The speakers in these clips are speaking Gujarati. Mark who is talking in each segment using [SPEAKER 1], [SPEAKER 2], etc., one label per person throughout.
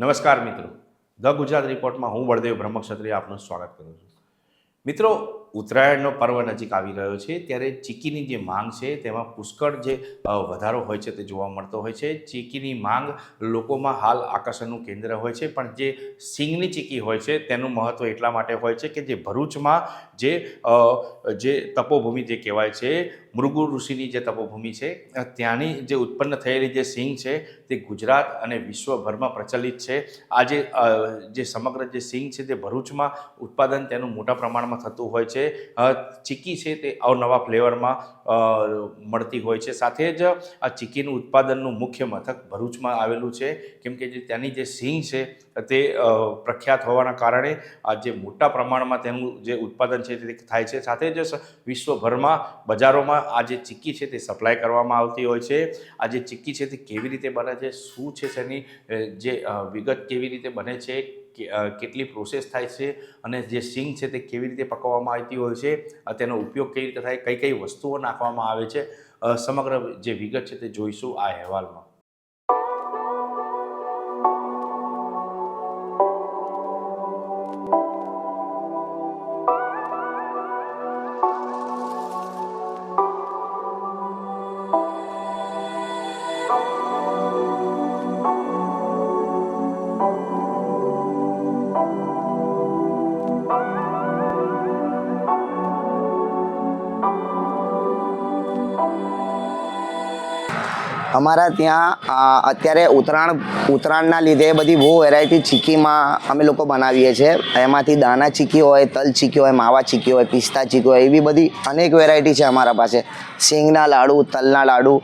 [SPEAKER 1] નમસ્કાર મિત્રો. ધ ગુજરાત રિપોર્ટમાં હું બળદેવ બ્રહ્મક્ષત્રિય આપનું સ્વાગત કરું છું. મિત્રો ઉત્તરાયણનો પર્વ નજીક આવી રહ્યો છે, ત્યારે ચીકીની જે માંગ છે, તેમાં પુષ્કળ જે વધારો હોય છે તે જોવા મળતો હોય છે. ચીકીની માંગ લોકોમાં હાલ આકર્ષણનું કેન્દ્ર હોય છે, પણ જે સિંગની ચીકી હોય છે તેનું મહત્ત્વ એટલા માટે હોય છે કે જે ભરૂચમાં જે જે તપોભૂમિ જે કહેવાય છે, મૃગુ ઋષિની જે તપોભૂમિ છે ત્યાંની જે ઉત્પન્ન થયેલી જે સિંગ છે તે ગુજરાત અને વિશ્વભરમાં પ્રચલિત છે. આજે જે સમગ્ર જે સિંગ છે તે ભરૂચમાં ઉત્પાદન તેનું મોટા પ્રમાણમાં થતું હોય છે. અ, ચીકી છે તે અવનવા ફ્લેવરમાં મળતી હોય છે. સાથે જ આ ચીકીનું ઉત્પાદનનું મુખ્ય મથક ભરૂચમાં આવેલું છે. કેમ કે જે ત્યાંની જે સિંગ છે તે પ્રખ્યાત હોવાના કારણે આ જે મોટા પ્રમાણમાં તેનું જે ઉત્પાદન છે તે થાય છે. સાથે જ વિશ્વભરમાં બજારોમાં આ જે ચીક્કી છે તે સપ્લાય કરવામાં આવતી હોય છે. આ જે ચીક્કી છે તે કેવી રીતે બને છે? શું છે તેની જે વિગત કેવી રીતે બને છે? કેટલી પ્રોસેસ થાય છે અને જે સિંગ છે તે કેવી રીતે પકવવામાં આવતી હોય છે તેનો ઉપયોગ કેવી રીતે થાય કઈ કઈ વસ્તુઓ નાખવામાં આવે છે સમગ્ર જે વિગત છે તે જોઈશું આ અહેવાલમાં.
[SPEAKER 2] અમારા ત્યાં અત્યારે ઉત્તરાયણ, ઉત્તરાયણના લીધે બધી બહુ વેરાયટી ચીકીમાં અમે લોકો બનાવીએ છીએ. એમાંથી દાણા ચીકી હોય, તલ ચીકી હોય, માવા ચીકી હોય, પિસ્તા ચીકી હોય, એવી બધી અનેક વેરાયટી છે અમારા પાસે. સિંગના લાડુ, તલના લાડુ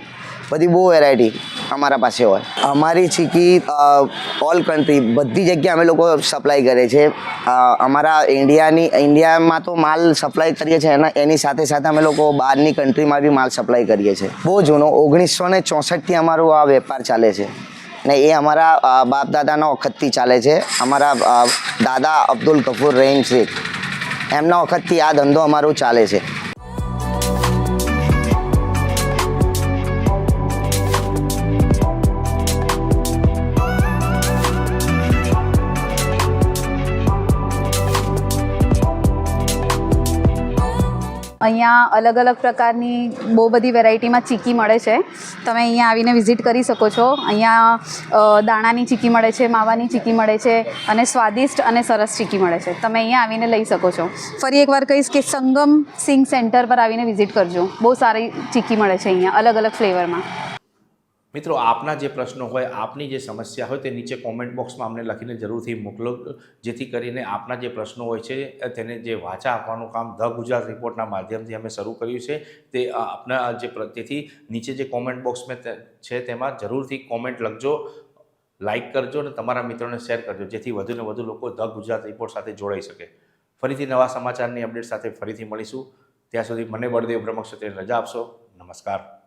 [SPEAKER 2] બધી બહુ વેરાયટી અમારા પાસે હોય. અમારી ચીકી ઓલ કન્ટ્રી બધી જગ્યાએ અમે લોકો સપ્લાય કરીએ છીએ અમારા ઇન્ડિયાની ઇન્ડિયામાં તો માલ સપ્લાય કરીએ છીએ એના, એની સાથે સાથે અમે લોકો બહારની કન્ટ્રીમાં બી માલ સપ્લાય કરીએ છીએ. બહુ જૂનો, ઓગણીસો ને ચોસઠથી અમારો આ વેપાર ચાલે છે. ને એ અમારા બાપ દાદાના વખતથી ચાલે છે. અમારા દાદા અબ્દુલ ગફુર રહીમ શેખ એમના વખતથી આ ધંધો અમારો ચાલે છે.
[SPEAKER 3] અહીંયા અલગ અલગ પ્રકારની બહુ બધી વેરાયટીમાં ચીકી મળે છે. તમે અહીંયા આવીને વિઝિટ કરી શકો છો. અહીંયા દાણાની ચીકી મળે છે, માવાની ચીકી મળે છે અને સ્વાદિષ્ટ અને સરસ ચીકી મળે છે. તમે અહીંયા આવીને લઈ શકો છો. ફરી એકવાર કહીશ કે સંગમ સિંગ સેન્ટર પર આવીને વિઝિટ કરજો. બહુ સારી ચીકી મળે છે અહીંયા, અલગ અલગ ફ્લેવરમાં.
[SPEAKER 1] મિત્રો, આપના જે પ્રશ્નો હોય, આપની જે સમસ્યા હોય, તે નીચે કોમેન્ટ બોક્સમાં અમને લખીને જરૂરથી મોકલો, જેથી કરીને આપના જે પ્રશ્નો હોય છે તેને જે વાચા આપવાનું કામ ધ ગુજરાત રિપોર્ટના માધ્યમથી અમે શરૂ કર્યું છે, તે આપના જે તેથી નીચે જે કોમેન્ટ બોક્સમાં મેં છે તેમાં જરૂરથી કોમેન્ટ લખજો લાઇક કરજો અને તમારા મિત્રોને શેર કરજો, જેથી વધુને વધુ લોકો ધ ગુજરાત રિપોર્ટ સાથે જોડાઈ શકે. ફરીથી નવા સમાચારની અપડેટ સાથે ફરીથી મળીશું. ત્યાં સુધી મને બળદેવ બ્રહ્મક્ષત્રે રજા આપશો. નમસ્કાર.